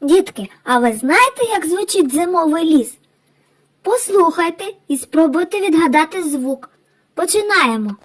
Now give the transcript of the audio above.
Дітки, а ви знаєте, як звучить зимовий ліс? Послухайте і спробуйте відгадати звук. Починаємо.